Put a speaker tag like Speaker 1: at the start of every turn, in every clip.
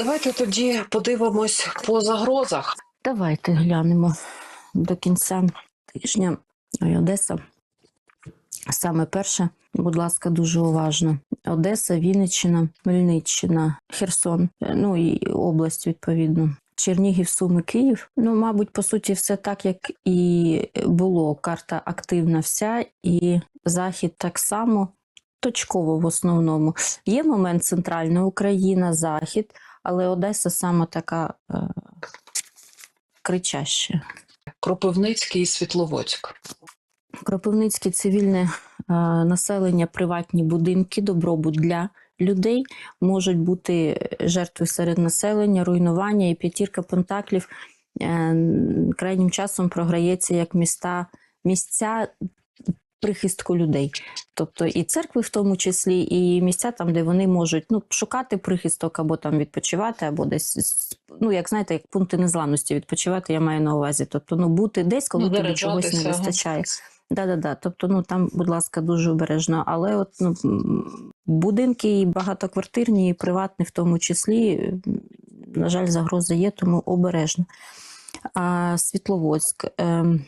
Speaker 1: Давайте тоді подивимось по загрозах.
Speaker 2: Давайте глянемо до кінця тижня. Ой, Одеса. Саме перше, будь ласка, дуже уважно. Одеса, Вінниччина, Хмельниччина, Херсон, е, ну і область відповідно. Чернігів, Суми, Київ. Ну, мабуть, по суті, все так, як і було. Карта активна вся, і захід так само точково в основному. Є момент центральна Україна, захід, але Одеса саме така е, кричаща.
Speaker 1: Кропивницький і Світловодськ.
Speaker 2: Кропивницьке цивільне е, населення, приватні будинки, добробут для людей можуть бути жертви серед населення, руйнування і п'ятірка пентаклів е, крайнім часом програється як міста, місця прихистку людей. Тобто і церкви в тому числі, і місця там, де вони можуть ну, шукати прихисток або там відпочивати, або десь, ну як знаєте, як пункти незламності відпочивати, я маю на увазі. Тобто, ну бути десь, коли тобі чогось не вистачає. Да-да-да. Тобто, ну там, будь ласка, дуже обережно. Але от ну, будинки і багатоквартирні, і приватні в тому числі, на жаль, загроза є, тому обережно. А Світловодськ. ем,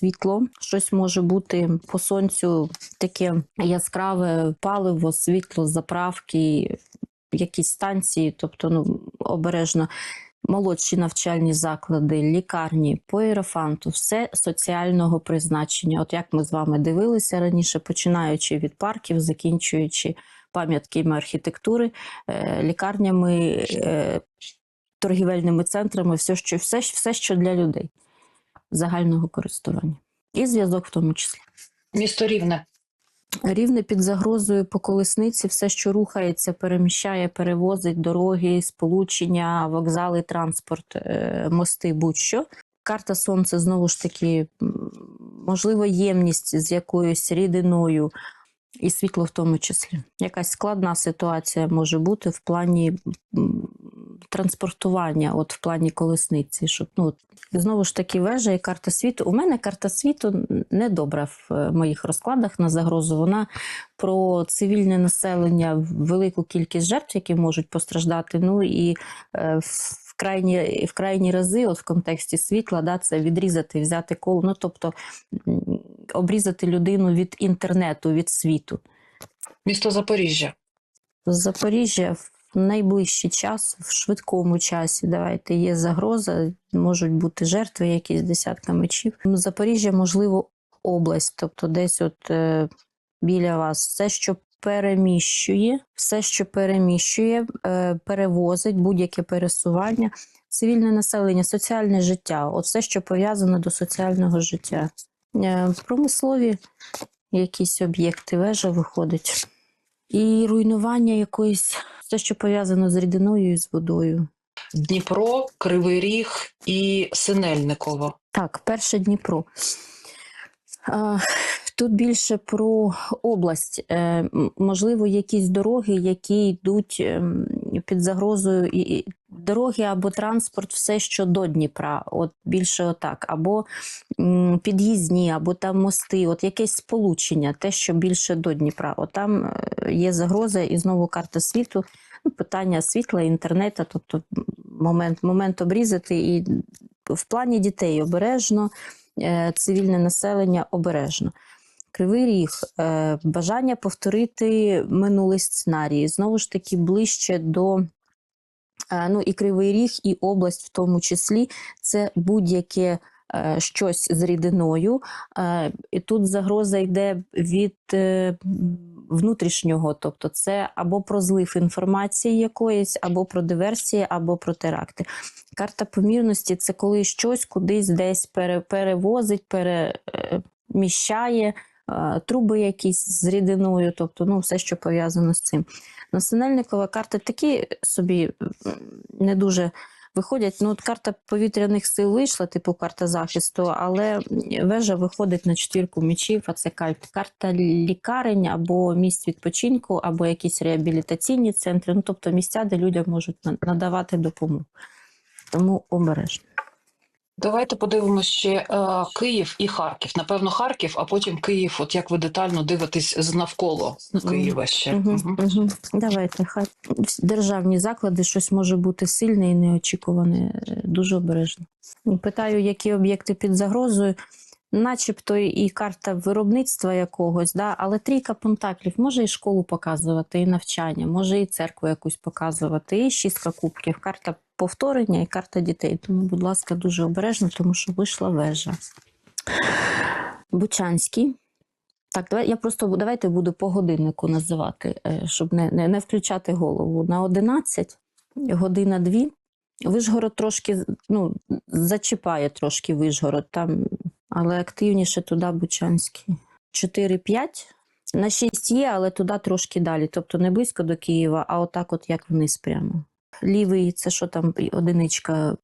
Speaker 2: Світло, щось може бути по сонцю таке яскраве паливо, світло, заправки, якісь станції, тобто ну, обережно молодші навчальні заклади, лікарні, по іерофанту, все соціального призначення. От як ми з вами дивилися раніше, починаючи від парків, закінчуючи пам'ятками архітектури, е, лікарнями, е, торгівельними центрами, все, що, все, все, що для людей загального користування. І зв'язок в тому числі.
Speaker 1: Місто Рівне.
Speaker 2: Рівне під загрозою по колесниці, все, що рухається, переміщає, перевозить дороги, сполучення, вокзали, транспорт, е, мости, будь-що. Карта Сонця знову ж таки, можливо, ємність з якоюсь рідиною, і світло в тому числі. Якась складна ситуація може бути в плані транспортування, от в плані колесниці. Щоб, ну, знову ж таки, вежа і карта світу. У мене карта світу не добра в е, моїх розкладах на загрозу. Вона про цивільне населення, велику кількість жертв, які можуть постраждати. Ну і е, в крайні, в крайні рази, от в контексті світла, да, це відрізати, взяти коло, ну тобто обрізати людину від інтернету, від світу.
Speaker 1: Місто Запоріжжя.
Speaker 2: Запоріжжя найближчий час, в швидкому часі, давайте є загроза, можуть бути жертви, якісь десятка мечів. Запоріжжя, можливо, область, тобто десь от е, біля вас, все, що переміщує, все, що переміщує, е, перевозить будь-яке пересування, цивільне населення, соціальне життя, от все, що пов'язано до соціального життя. Е, промислові якісь об'єкти, вежа виходить. І руйнування якоїсь, все, що пов'язано з рідиною і з водою.
Speaker 1: Дніпро, Кривий Ріг і Синельниково.
Speaker 2: Так, перше Дніпро. Тут більше про область. Е, Можливо, якісь дороги, які йдуть ем, під загрозою і- і дороги або транспорт, все, що до Дніпра, от більше отак, або під'їзні, або там мости, от якесь сполучення, те, що більше до Дніпра. От там е, є загроза, і знову карта світу, ну, питання світла, інтернету, тобто момент, момент обрізати і в плані дітей обережно, е, цивільне населення обережно. Кривий ріг, е, бажання повторити минулий сценарій, знову ж таки ближче до. Е, Ну, і Кривий Ріг, і область в тому числі це будь-яке е, щось з рідиною. Е, і тут загроза йде від внутрішнього, тобто це або про злив інформації якоїсь, або про диверсії, або про теракти. Карта помірності це коли щось кудись десь пере, перевозить, переміщає труби якісь з рідиною, тобто ну, все, що пов'язано з цим. Національникова карта такі собі не дуже виходять. Ну, от карта повітряних сил вийшла, типу карта захисту, але вежа виходить на четвірку мечів, а це карта лікарень або місць відпочинку, або якісь реабілітаційні центри, ну тобто місця, де людям можуть надавати допомогу. Тому обережно.
Speaker 1: Давайте подивимося ще е, Київ і Харків. Напевно, Харків, а потім Київ. От як ви детально дивитесь з навколо Києва ще.
Speaker 2: Угу,
Speaker 1: Мгм.
Speaker 2: угу. Давайте, хай державні заклади щось може бути сильне і неочікуване. е, Дуже обережно. Питаю, які об'єкти під загрозою. Начебто і карта виробництва якогось, да? але трійка пентаклів може і школу показувати, і навчання, може і церкву якусь показувати, і шістка кубків, карта повторення і карта дітей. Тому, будь ласка, дуже обережно, тому що вийшла вежа. Бучанський. Так, давай я просто давайте буду по годиннику називати, е, щоб не, не, не включати голову. На 11, година 2. Вишгород трошки ну, зачіпає трошки Вишгород, там, але активніше туди Бучанський. 4-5. На 6 є, але туди трошки далі. Тобто не близько до Києва, а отак, от як вниз прямо. Лівий, це що там одиничка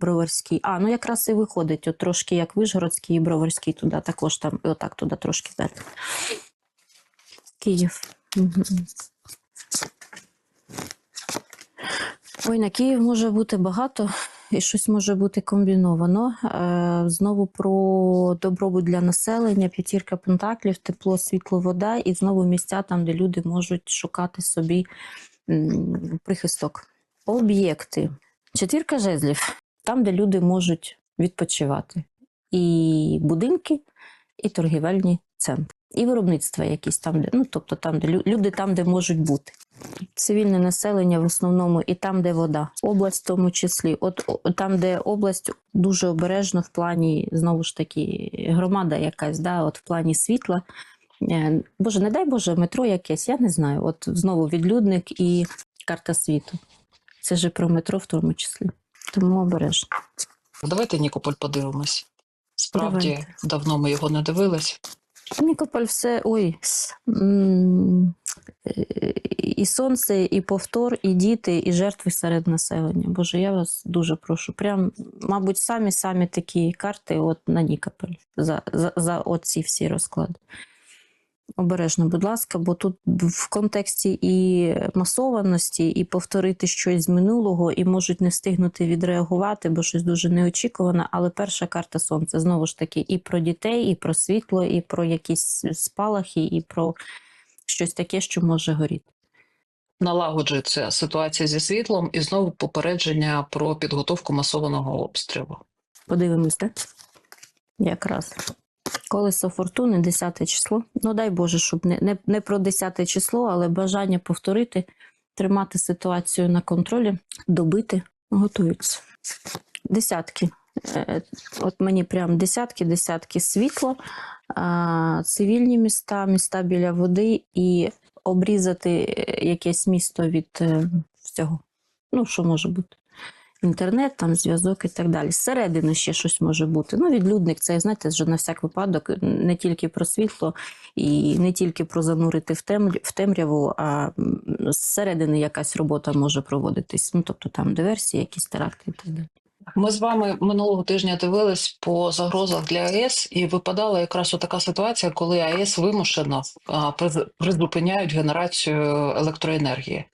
Speaker 2: Броварський. А, ну якраз і виходить, от трошки як Вишгородський і Броварський туди, також там, і отак туди трошки далі. Київ. Мгм. Ой, на Київ може бути багато і щось може бути комбіновано. Е, знову про добробут для населення, п'ятірка пентаклів, тепло, світло, вода, і знову місця там, де люди можуть шукати собі прихисток. Об'єкти. Четвірка жезлів, там, де люди можуть відпочивати. І будинки, і торгівельні центри. І виробництва якісь там, де, ну, тобто там, де люди там, де можуть бути. Цивільне населення в основному і там, де вода, область в тому числі. От там, де область дуже обережно в плані, знову ж таки, громада якась, да, от в плані світла. Е, Боже, не дай Боже, метро якесь, я не знаю. От знову відлюдник і карта світу. Це ж про метро в тому числі. Тому обережно.
Speaker 1: Давайте Нікополь подивимось. Справді
Speaker 2: Давайте.
Speaker 1: давно ми його не дивились.
Speaker 2: Нікополь все. Ой. е, І сонце, і повтор, і діти, і жертви серед населення. Боже, я вас дуже прошу. Прям, мабуть, самі самі такі карти от на Нікополь за, за, за оці всі розклади. Обережно, будь ласка, бо тут в контексті і масованості, і повторити щось з минулого, і можуть не встигнути відреагувати, бо щось дуже неочікуване. Але перша карта сонця знову ж таки і про дітей, і про світло, і про якісь спалахи, і про щось таке, що може горіти.
Speaker 1: Налагоджується ситуація зі світлом і знову попередження про підготовку масованого обстрілу.
Speaker 2: Подивимось, так? Якраз. Колесо фортуни, 10 число. Ну, дай Боже, щоб не, не, не про 10 число, але бажання повторити, тримати ситуацію на контролі, добити, готуються. Десятки. Е, От мені прям десятки, десятки світло, цивільні міста, міста біля води і обрізати е, якесь місто від е, всього. Ну, що може бути? Інтернет, там зв'язок і так далі. Зсередини ще щось може бути. Ну, відлюдник, це знаєте, вже на всяк випадок не тільки про світло і не тільки про занурити в, темря- в темряву, а зсередини якась робота може проводитись. Ну, тобто там диверсії, якісь теракти і так далі.
Speaker 1: Ми з вами минулого тижня дивились по загрозах для АЕС, і випадала якраз така ситуація, коли АЕС вимушено приз- призупиняють генерацію електроенергії.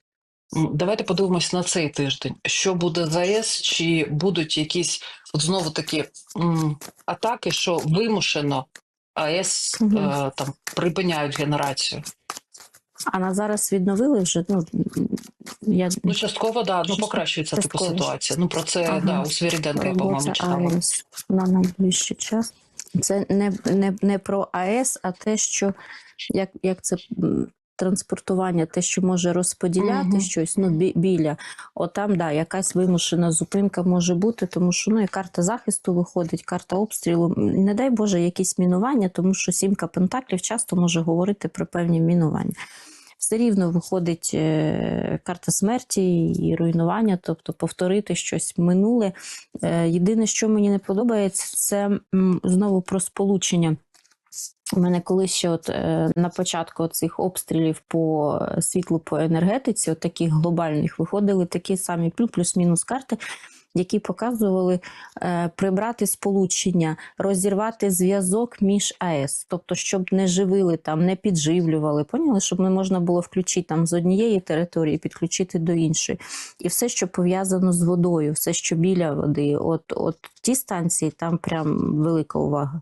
Speaker 1: Давайте подивимось на цей тиждень. Що буде з АЕС? Чи будуть якісь от знову такі м, атаки, що вимушено АЕС
Speaker 2: Мгм.
Speaker 1: е, там припиняють генерацію?
Speaker 2: А на зараз відновили вже. Ну, я...
Speaker 1: Ну, частково, да, ну
Speaker 2: Частково.
Speaker 1: покращується типу
Speaker 2: Частково.
Speaker 1: ситуація. Ну про це
Speaker 2: Ага.
Speaker 1: да, у Свіріденка, я, по-моєму, читала.
Speaker 2: АЕС на найближчий час. Це не, не, не про АЕС, а те, що як, як це транспортування, те, що може розподіляти
Speaker 1: Мгм.
Speaker 2: щось ну, бі, біля. Отам, да, якась вимушена зупинка може бути, тому що ну, і карта захисту виходить, карта обстрілу. Не дай Боже, якісь мінування, тому що сімка пентаклів часто може говорити про певні мінування. Все рівно виходить е, карта смерті і руйнування, тобто повторити щось минуле. Е, Єдине, що мені не подобається, це знову про сполучення У мене колись ще от, е, на початку цих обстрілів по світлу по енергетиці, от таких глобальних, виходили такі самі плю- плюс-мінус карти, які показували е, прибрати сполучення, розірвати зв'язок між АЕС, тобто, щоб не живили там, не підживлювали. Поняли, щоб не можна було включити там з однієї території, підключити до іншої. І все, що пов'язано з водою, все, що біля води, от, от ті станції, там прям велика увага.